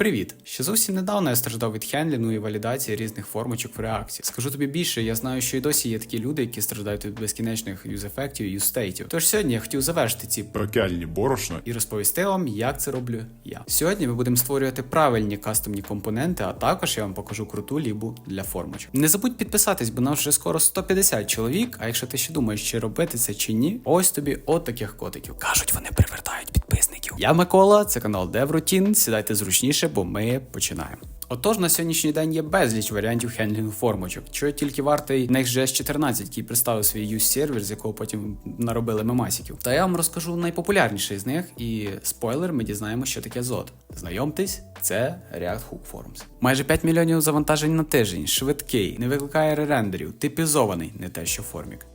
Привіт! Ще зовсім недавно я страждав від хендлінгу і валідації різних формочок в реакції. Скажу тобі більше, я знаю, що і досі є такі люди, які страждають від безкінечних юз-ефектів і юз-стейтів. Тож сьогодні я хотів завершити ці Прокяльні борошна і розповісти вам, як це роблю я. Сьогодні ми будемо створювати правильні кастомні компоненти, а також я вам покажу круту лібу для формочок. Не забудь підписатись, бо нас вже скоро 150 чоловік. А якщо ти ще думаєш, чи робити це чи ні, ось тобі от таких котиків. Кажуть, вони привертають підписників. Я Микола, це канал DevRoutine. Сідайте зручніше, бо ми починаємо. Отож, на сьогоднішній день є безліч варіантів хендлінгу формочок. Чого тільки вартий Next.js 14, який представив свій use сервер, з якого потім наробили мемасиків. Та я вам розкажу найпопулярніший з них, і спойлер, ми дізнаємося, що таке зод. Знайомтесь, це React Hook Forms. Майже 5 мільйонів завантажень на тиждень, швидкий, не викликає ререндерів, типізований, не те, що формік.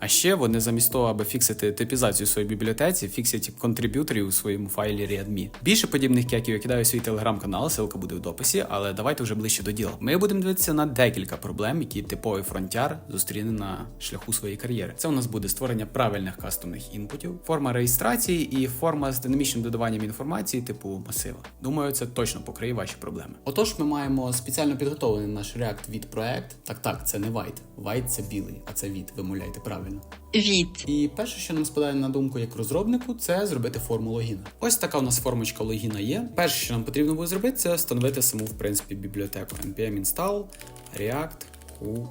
А ще вони замість того, аби фіксити типізацію своїй бібліотеці, фіксять контриб'юторів у своєму файлі readme. Більше подібних кеків я кидаю в свій телеграм-канал, ссылка буде в дописі, але давайте вже ближче до діла. Ми будемо дивитися на декілька проблем, які типовий фронтяр зустріне на шляху своєї кар'єри. Це у нас буде створення правильних кастомних інпутів, форма реєстрації і форма з динамічним додаванням інформації, типу масива. Думаю, це точно покриє ваші проблеми. Отож, ми маємо спеціально підготовлений наш React від проект. Так, так, це не white. White – це білий, а це від. Вимовляйте правильно. Від. І перше, що нам спадає на думку як розробнику, це зробити форму логіна. Ось така у нас формочка логіна є. Перше, що нам потрібно буде зробити, це встановити саму в принципі бібліотеку npm install react hook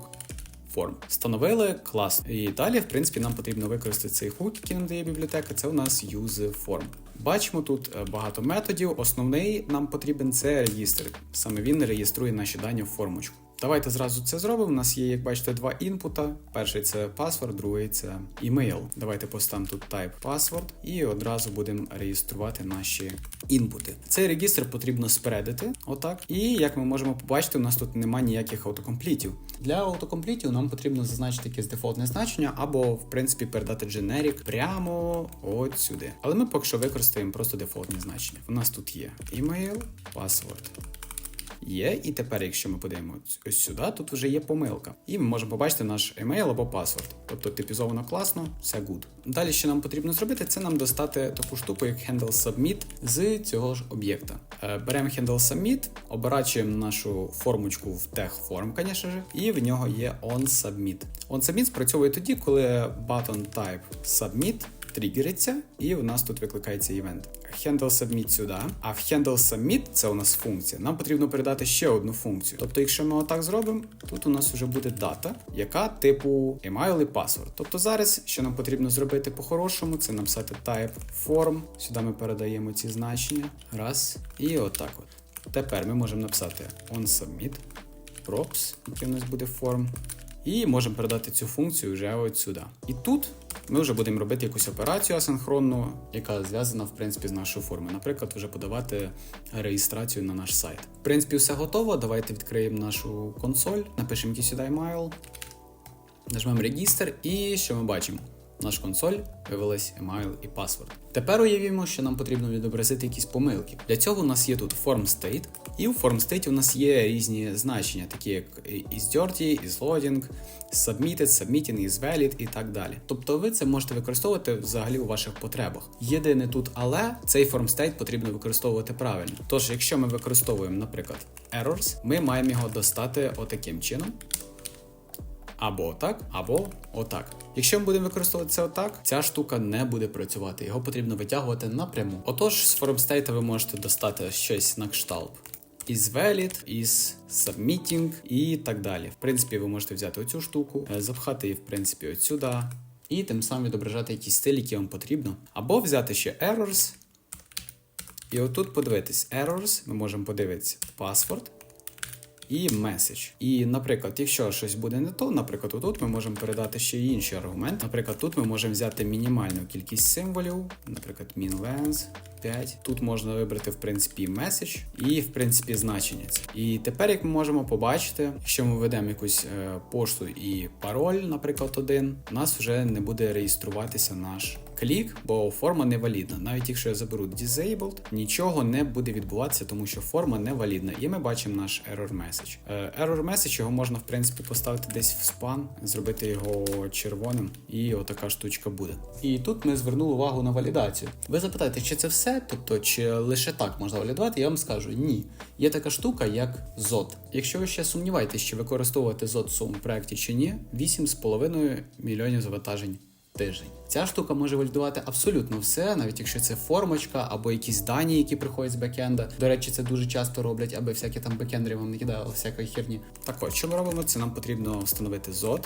form. Встановили клас. І далі, в принципі, нам потрібно використати цей хук, який нам дає бібліотека. Це у нас use form. Бачимо тут е, багато методів. Основний нам потрібен це реєстр. Саме він реєструє наші дані в формочку. Давайте зразу це зробимо. У нас є, як бачите, два інпута. Перший це паспорт, другий це email. Давайте поставимо тут type password і одразу будемо реєструвати наші інпути. Цей регістр потрібно спредити, отак. І як ми можемо побачити, у нас тут немає ніяких автокомплітів. Для автокомплітів нам потрібно зазначити якесь дефолтне значення або, в принципі, передати generic прямо от сюди. Але ми поки що використаємо просто дефолтні значення. У нас тут є email, password. Є, і тепер, якщо ми подивимося ось сюди, тут вже є помилка. І ми можемо побачити наш емейл або паспорт. Тобто типізовано класно, все good. Далі, що нам потрібно зробити, це нам достати таку штуку, як handle submit з цього ж об'єкта. Е, Беремо handle submit, оборачуємо нашу формочку в form, звісно ж, і в нього є on submit. On submit спрацьовує тоді, коли button type submit тригериться, і у нас тут викликається івент. Handle submit сюди, а в handle submit це у нас функція. Нам потрібно передати ще одну функцію. Тобто, якщо ми отак зробимо, тут у нас вже буде дата, яка типу email і password. Тобто зараз, що нам потрібно зробити по-хорошому, це написати type form. Сюди ми передаємо ці значення. Раз. І отак от. Тепер ми можемо написати on submit props, який у нас буде form. І можемо передати цю функцію вже от сюди. І тут ми вже будемо робити якусь операцію асинхронну, яка зв'язана в принципі з нашою формою. Наприклад, вже подавати реєстрацію на наш сайт. В принципі, все готово. Давайте відкриємо нашу консоль, напишемо якийсь сюди email, нажмемо регістр, і що ми бачимо? Наш консоль вивелась email і password. Тепер уявімо, що нам потрібно відобразити якісь помилки. Для цього у нас є тут form state, і в form state у нас є різні значення, такі як is dirty, is loading, submitted, submitting, is valid і так далі. Тобто ви це можете використовувати взагалі у ваших потребах. Єдине тут, але цей form state потрібно використовувати правильно. Тож, якщо ми використовуємо, наприклад, errors, ми маємо його достати отаким чином. Або отак, або отак. Якщо ми будемо використовувати це отак, ця штука не буде працювати. Його потрібно витягувати напряму. Отож, з FormState ви можете достати щось на кшталт. Is valid, is submitting і так далі. В принципі, ви можете взяти оцю штуку, е, запхати її, в принципі, от сюди, і тим самим відображати якісь стилі, які вам потрібно. Або взяти ще errors. І отут подивитись errors, ми можемо подивитися password і message. І, наприклад, якщо щось буде не то, наприклад, отут ми можемо передати ще інший аргумент. Наприклад, тут ми можемо взяти мінімальну кількість символів, наприклад, min length 5. Тут можна вибрати, в принципі, message і, в принципі, значення. І тепер, як ми можемо побачити, якщо ми введемо якусь е, пошту і пароль, наприклад, один, у нас вже не буде реєструватися наш клік, бо форма не валідна. Навіть якщо я заберу disabled, нічого не буде відбуватися, тому що форма не валідна. І ми бачимо наш error message. Е, Error message його можна в принципі поставити десь в спан, зробити його червоним, і отака штучка буде. І тут ми звернули увагу на валідацію. Ви запитаєте, чи це все? Тобто, чи лише так можна валідувати? Я вам скажу ні. Є така штука, як ZOT. Якщо ви ще сумніваєтесь, чи використовувати ZOT в своєму проєкті чи ні, 8,5 мільйонів завантажень тиждень. Ця штука може валідувати абсолютно все, навіть якщо це формочка або якісь дані, які приходять з бекенда. До речі, це дуже часто роблять, аби всякі там бекендери вам не кидали всякої херні. Так от, що ми робимо? Це нам потрібно встановити ZOT.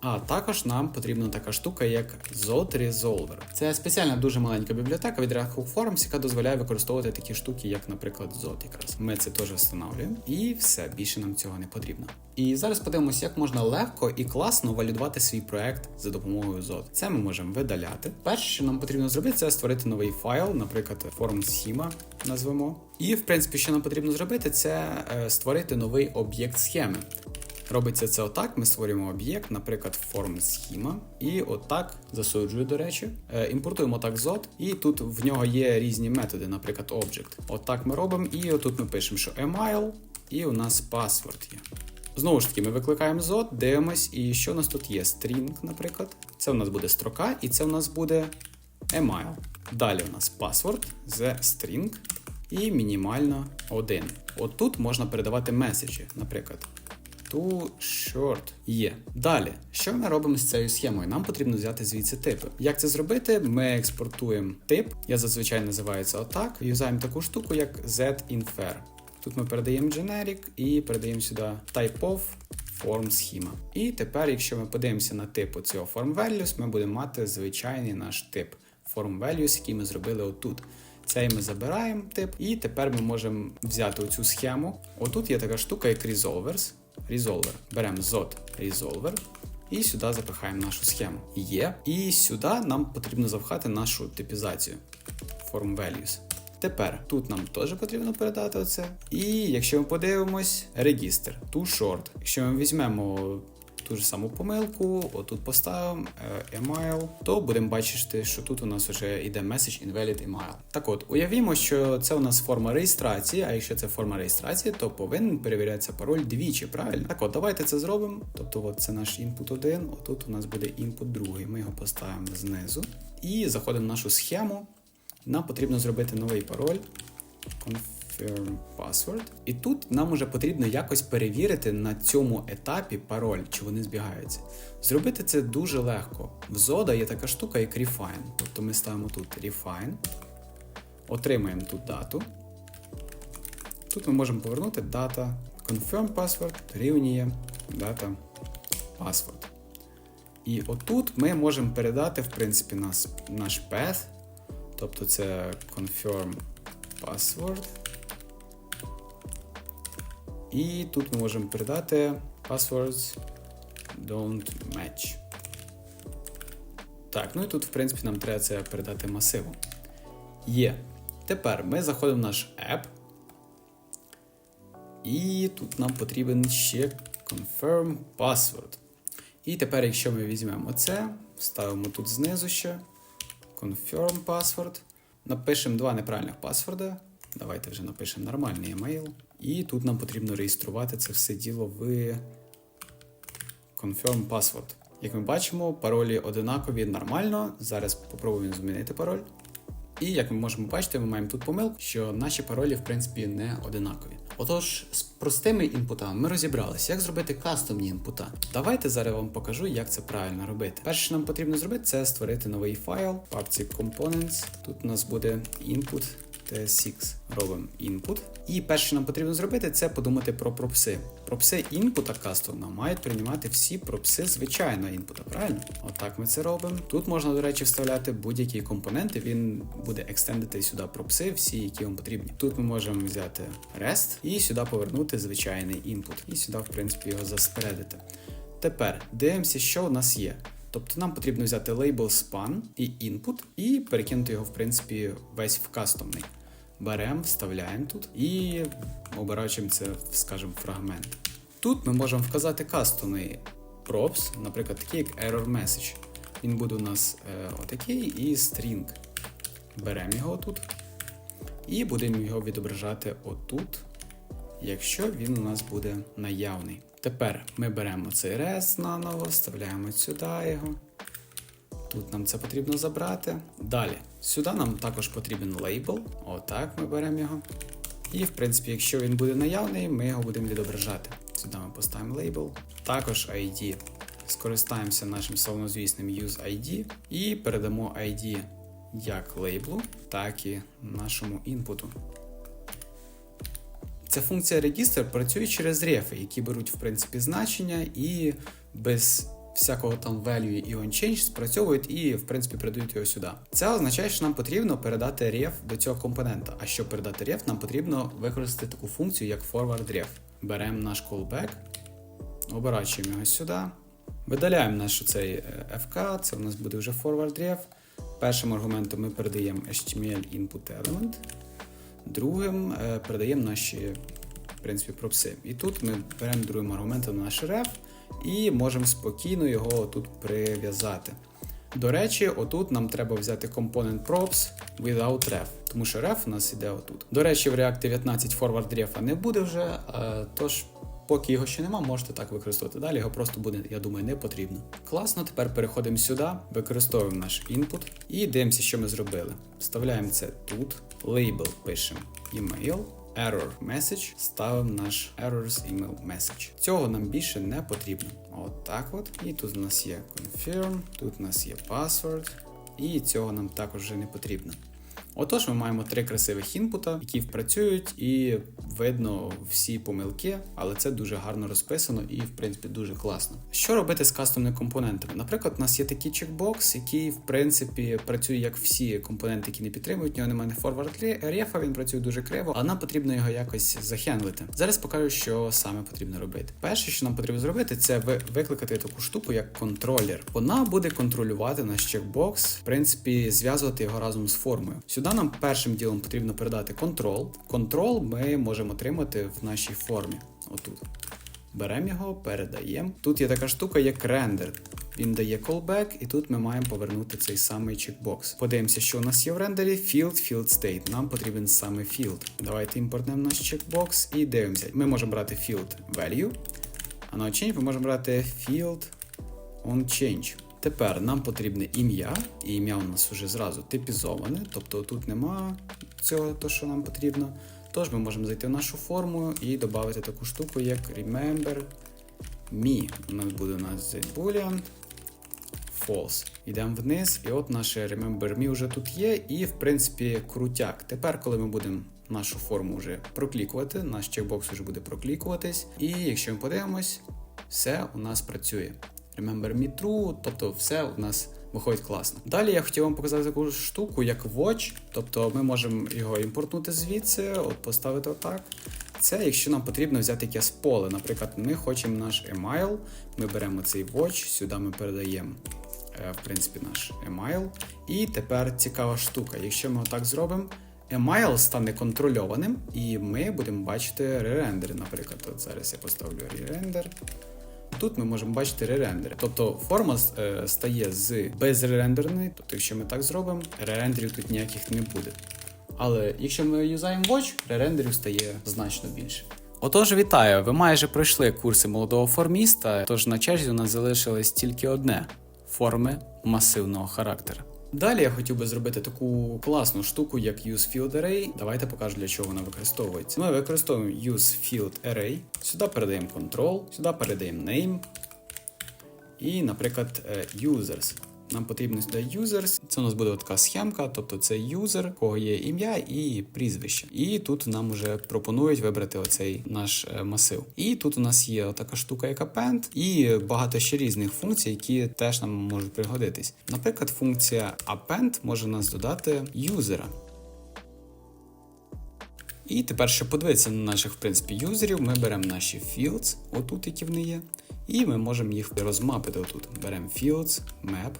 А також нам потрібна така штука, як ZOT Resolver. Це спеціальна дуже маленька бібліотека від Red Hook Forms, яка дозволяє використовувати такі штуки, як, наприклад, ZOT якраз. Ми це теж встановлюємо, і все, більше нам цього не потрібно. І зараз подивимося, як можна легко і класно валідувати свій проект за допомогою ZOT. Це ми можемо видаляти. Перше, що нам потрібно зробити, це створити новий файл, наприклад, форм схема назвемо. І в принципі, що нам потрібно зробити, це е, створити новий об'єкт схеми. Робиться це отак. Ми створюємо об'єкт, наприклад, форм схема, і отак засуджую, до речі. Е, Імпортуємо так ZOT, і тут в нього є різні методи, наприклад, object. Отак ми робимо, і отут ми пишемо, що email, і у нас password є. Знову ж таки, ми викликаємо ZOT, дивимось, і що у нас тут є? String, наприклад. Це у нас буде строка, і це у нас буде email. Далі у нас password, the string і мінімально 1. От тут можна передавати меседжі, наприклад. Too short є. Далі, що ми робимо з цією схемою? Нам потрібно взяти звідси типи. Як це зробити? Ми експортуємо тип, я зазвичай називаю це отак. Юзаємо таку штуку, як z-infer. Тут ми передаємо generic і передаємо сюди type of form schema. І тепер, якщо ми подивимося на типу цього form values, ми будемо мати звичайний наш тип form values, який ми зробили отут. Цей ми забираємо тип, і тепер ми можемо взяти оцю схему. Отут є така штука, як resolvers. Resolver. Беремо ZOT Resolver і сюди запихаємо нашу схему. Є. І сюди нам потрібно запхати нашу типізацію Form Values. Тепер тут нам теж потрібно передати оце. І якщо ми подивимось, регістр, too short. Якщо ми візьмемо ту ж саму помилку, отут поставимо е, email, то будемо бачити, що тут у нас вже йде message invalid email. Так от, уявімо, що це у нас форма реєстрації, а якщо це форма реєстрації, то повинен перевірятися пароль двічі, правильно? Так от, давайте це зробимо. Тобто, от це наш input 1, отут у нас буде input 2. Ми його поставимо знизу. І заходимо в нашу схему. Нам потрібно зробити новий пароль. Confirm password. І тут нам уже потрібно якось перевірити на цьому етапі пароль, чи вони збігаються. Зробити це дуже легко. В Zoda є така штука, як Refine. Тобто ми ставимо тут Refine, отримаємо тут дату. Тут ми можемо повернути дата confirm password рівнює data password. І отут ми можемо передати, в принципі, нас, наш path, тобто це confirm password. І тут ми можемо передати passwords don't match. Так, ну і тут, в принципі, нам треба це передати масиву. Є. Тепер ми заходимо в наш app. І тут нам потрібен ще confirm password. І тепер, якщо ми візьмемо це, ставимо тут знизу ще confirm password. Напишемо два неправильних паспорда. Давайте вже напишемо нормальний емейл. І тут нам потрібно реєструвати це все діло в confirm password. Як ми бачимо, паролі одинакові нормально. Зараз попробуємо змінити пароль. І як ми можемо бачити, ми маємо тут помилку, що наші паролі, в принципі, не одинакові. Отож, з простими інпутами ми розібралися, як зробити кастомні інпута. Давайте зараз вам покажу, як це правильно робити. Перше, що нам потрібно зробити, це створити новий файл, в папці Components. Тут у нас буде input TS6. Робимо input. І перше, що нам потрібно зробити, це подумати про пропси. Пропси інпута кастомна мають приймати всі пропси звичайного інпута, правильно? Отак ми це робимо. Тут можна, до речі, вставляти будь-які компоненти, він буде екстендити сюди пропси, всі, які вам потрібні. Тут ми можемо взяти REST і сюди повернути звичайний інпут. І сюди, в принципі, його заспредити. Тепер дивимося, що у нас є. Тобто нам потрібно взяти лейбл span і input і перекинути його, в принципі, весь в кастомний. Беремо, вставляємо тут і обираючим це, скажімо, фрагмент. Тут ми можемо вказати кастомний props, наприклад, такий як error message. Він буде у нас е, отакий і string. Беремо його тут. І будемо його відображати отут, якщо він у нас буде наявний. Тепер ми беремо цей рез наново, вставляємо сюди його. Тут нам це потрібно забрати. Далі, сюди нам також потрібен лейбл. Отак ми беремо його. І, в принципі, якщо він буде наявний, ми його будемо відображати. Сюди ми поставимо лейбл. Також ID. Скористаємося нашим славнозвісним use ID і передамо ID як лейблу, так і нашому інпуту. Ця функція регістр працює через рефи, які беруть в принципі значення і без всякого там value і onChange спрацьовують і в принципі передають його сюди. Це означає, що нам потрібно передати ref до цього компонента. А щоб передати ref, нам потрібно використати таку функцію, як forward ref. Беремо наш callback, оборачуємо його сюди, видаляємо наш цей е, FK, це у нас буде вже forward ref. Першим аргументом ми передаємо HTML input element. Другим е, передаємо наші в принципі, пропси. І тут ми беремо другим аргументом наш ref і можемо спокійно його тут прив'язати. До речі, отут нам треба взяти компонент props without ref, тому що ref у нас іде отут. До речі, в React 19 forward ref не буде вже, е, тож. Поки його ще нема, можете так використовувати. Далі його просто буде, я думаю, не потрібно. Класно, тепер переходимо сюди, використовуємо наш input і дивимося, що ми зробили. Вставляємо це тут, лейбл пишемо email, error message, ставимо наш errors email message. Цього нам більше не потрібно. От так от. І тут у нас є confirm, тут у нас є password, і цього нам також вже не потрібно. Отож, ми маємо три красивих інпута, які впрацюють і видно всі помилки, але це дуже гарно розписано і, в принципі, дуже класно. Що робити з кастомними компонентами? Наприклад, у нас є такий чекбокс, який, в принципі, працює як всі компоненти, які не підтримують. Нього немає forward рефа, він працює дуже криво, а нам потрібно його якось захендлити. Зараз покажу, що саме потрібно робити. Перше, що нам потрібно зробити, це викликати таку штуку, як контролер. Вона буде контролювати наш чекбокс, в принципі, зв'язувати його разом з формою. Сюди нам першим ділом потрібно передати контрол. Контрол ми можемо отримати в нашій формі. Отут. Беремо його, передаємо. Тут є така штука, як рендер. Він дає callback, і тут ми маємо повернути цей самий чекбокс. Подивимося, що у нас є в рендері. Field, field state. Нам потрібен саме field. Давайте імпортнемо наш чекбокс і дивимося. Ми можемо брати field value, а на change ми можемо брати field on change. Тепер нам потрібне ім'я, і ім'я у нас вже зразу типізоване, тобто тут нема цього, то, що нам потрібно. Тож ми можемо зайти в нашу форму і додати таку штуку, як remember me. У нас буде у нас boolean false. Йдемо вниз, і от наше remember me вже тут є, і в принципі крутяк. Тепер, коли ми будемо нашу форму вже проклікувати, наш чекбокс вже буде проклікуватись. І якщо ми подивимось, все у нас працює. Remember me true, тобто все у нас виходить класно. Далі я хотів вам показати таку штуку, як watch, тобто ми можемо його імпортнути звідси, от поставити отак. Це якщо нам потрібно взяти якесь поле. Наприклад, ми хочемо наш email, ми беремо цей watch, сюди ми передаємо. е, В принципі, наш email. І тепер цікава штука. Якщо ми отак зробимо, email стане контрольованим, і ми будемо бачити ререндери. Наприклад, от зараз я поставлю ререндер. Тут ми можемо бачити ререндери. Тобто форма е, стає з безререндерної, тобто, якщо ми так зробимо, ререндерів тут ніяких не буде. Але якщо ми юзаємо Watch, ререндерів стає значно більше. Отож, вітаю! Ви майже пройшли курси молодого форміста, тож на черзі у нас залишилось тільки одне форми масивного характеру. Далі я хотів би зробити таку класну штуку, як UseField Array. Давайте покажу, для чого вона використовується. Ми використовуємо UseField Array. Сюди передаємо control, сюди передаємо name. І, наприклад, е, users. Нам потрібно сюди users. Це у нас буде така схемка, тобто це юзер, у кого є ім'я і прізвище. І тут нам вже пропонують вибрати оцей наш е, масив. І тут у нас є така штука, як append, і багато ще різних функцій, які теж нам можуть пригодитись. Наприклад, функція append може нас додати юзера. І тепер, щоб подивитися на наших, в принципі, юзерів, ми беремо наші fields, отут, які вони є, і ми можемо їх розмапити отут. Беремо fields, map.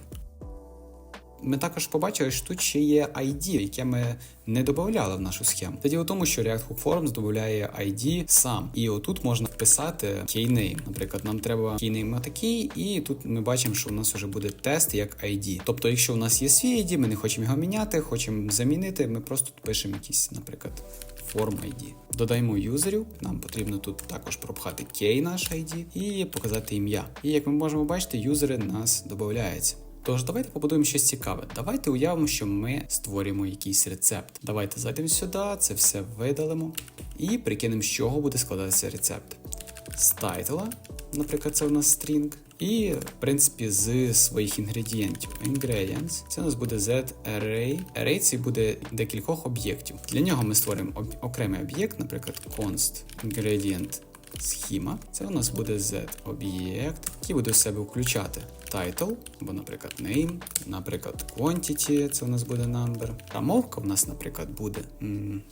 Ми також побачили, що тут ще є ID, яке ми не додавали в нашу схему. Тоді у тому, що React Hook Forms додає ID сам, і отут можна вписати keyname. Наприклад, нам треба keyname отакий, і тут ми бачимо, що у нас вже буде тест як ID. Тобто, якщо у нас є свій ID, ми не хочемо його міняти, хочемо замінити, ми просто тут пишемо якийсь, наприклад, form ID. Додаємо юзерів. Нам потрібно тут також пропхати key наш ID і показати ім'я. І як ми можемо бачити, юзери нас додаються. Тож давайте побудуємо щось цікаве. Давайте уявимо, що ми створюємо якийсь рецепт. Давайте зайдемо сюди, це все видалимо і прикинемо, з чого буде складатися рецепт. З тайтла, наприклад, це у нас string, і, в принципі, з своїх інгредієнтів. Ingredients. Це у нас буде Z-array. Array це буде декількох об'єктів. Для нього ми створимо об- окремий об'єкт, наприклад, const ingredient схема. Це у нас буде Z-об'єкт, який буде в себе включати title, або, наприклад, name, наприклад, quantity, це у нас буде number. А мовка в нас, наприклад, буде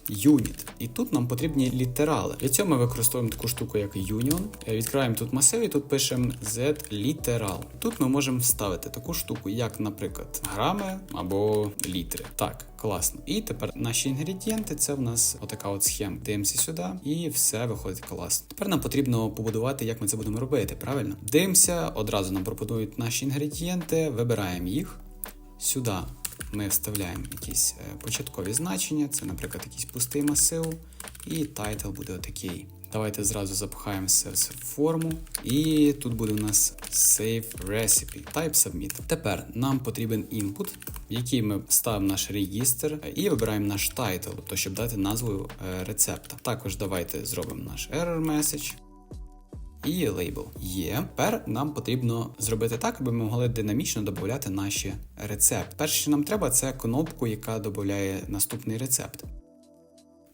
unit. І тут нам потрібні літерали. Для цього ми використовуємо таку штуку, як union. Е, Відкриваємо тут масив і тут пишемо z literal. Тут ми можемо вставити таку штуку, як, наприклад, грами або літри. Так. Класно. І тепер наші інгредієнти це в нас отака от схема. Дивимося сюди, і все виходить класно. Тепер нам потрібно побудувати, як ми це будемо робити, правильно? Дивимося, одразу нам пропонують наші інгредієнти, вибираємо їх. Сюди ми вставляємо якісь е, початкові значення, це, наприклад, якийсь пустий масив, і тайтл буде отакий. Давайте зразу запхаємо все в форму. І тут буде у нас Save Recipe, Type Submit. Тепер нам потрібен input, в який ми ставимо наш регістр і вибираємо наш title, тобто щоб дати назву е, рецепта. Також давайте зробимо наш error message. І лейбл є. Тепер нам потрібно зробити так, аби ми могли динамічно додати наші рецепти. Перше, що нам треба, це кнопку, яка додає наступний рецепт.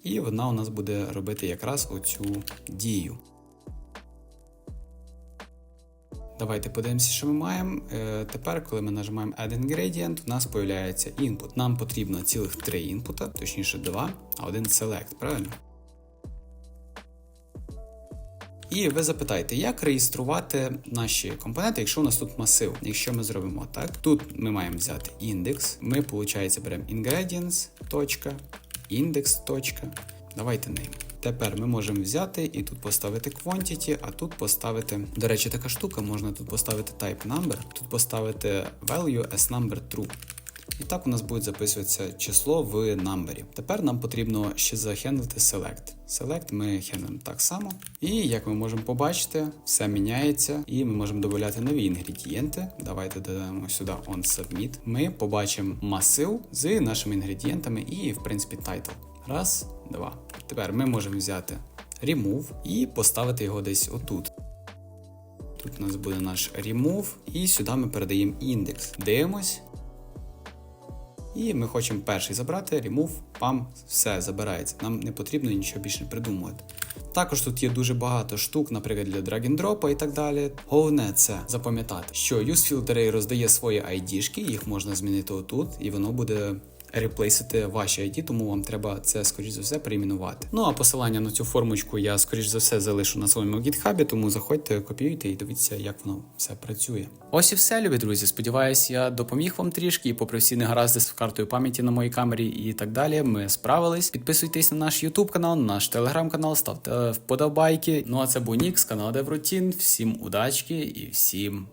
І вона у нас буде робити якраз оцю дію. Давайте подивимося, що ми маємо. Е, тепер, коли ми нажимаємо Add Ingredient, у нас з'являється input. Нам потрібно цілих три інпута, точніше два, а один select, правильно? І ви запитаєте, як реєструвати наші компоненти, якщо у нас тут масив. Якщо ми зробимо так, тут ми маємо взяти індекс. Ми, виходить, беремо ingredients, точка. Давайте name. Тепер ми можемо взяти і тут поставити quantity, а тут поставити. До речі, така штука, можна тут поставити type number, тут поставити value as number true. І так у нас буде записуватися число в намбері. Тепер нам потрібно ще захендлити select. Select ми хендлимо так само. І як ми можемо побачити, все міняється, і ми можемо додати нові інгредієнти. Давайте додамо сюди on submit. Ми побачимо масив з нашими інгредієнтами і, в принципі, title. Раз, два. Тепер ми можемо взяти remove і поставити його десь отут. Тут у нас буде наш remove, і сюди ми передаємо індекс. Дивимось. І ми хочемо перший забрати, remove, пам, все забирається. Нам не потрібно нічого більше придумувати. Також тут є дуже багато штук, наприклад, для drag-and-drop і так далі. Головне це запам'ятати, що UseField Array роздає свої ID-шки, їх можна змінити отут, і воно буде реплейсити ваші ID, тому вам треба це, скоріш за все, перейменувати. Ну а посилання на цю формочку я, скоріш за все, залишу на своєму гітхабі, тому заходьте, копіюйте і дивіться, як воно все працює. Ось і все, любі друзі. Сподіваюсь, я допоміг вам трішки, і попри всі негаразди з картою пам'яті на моїй камері і так далі. Ми справились. Підписуйтесь на наш YouTube канал, наш телеграм канал, ставте вподобайки. Ну а це був Нікс, канал Деврутін. Всім удачки і всім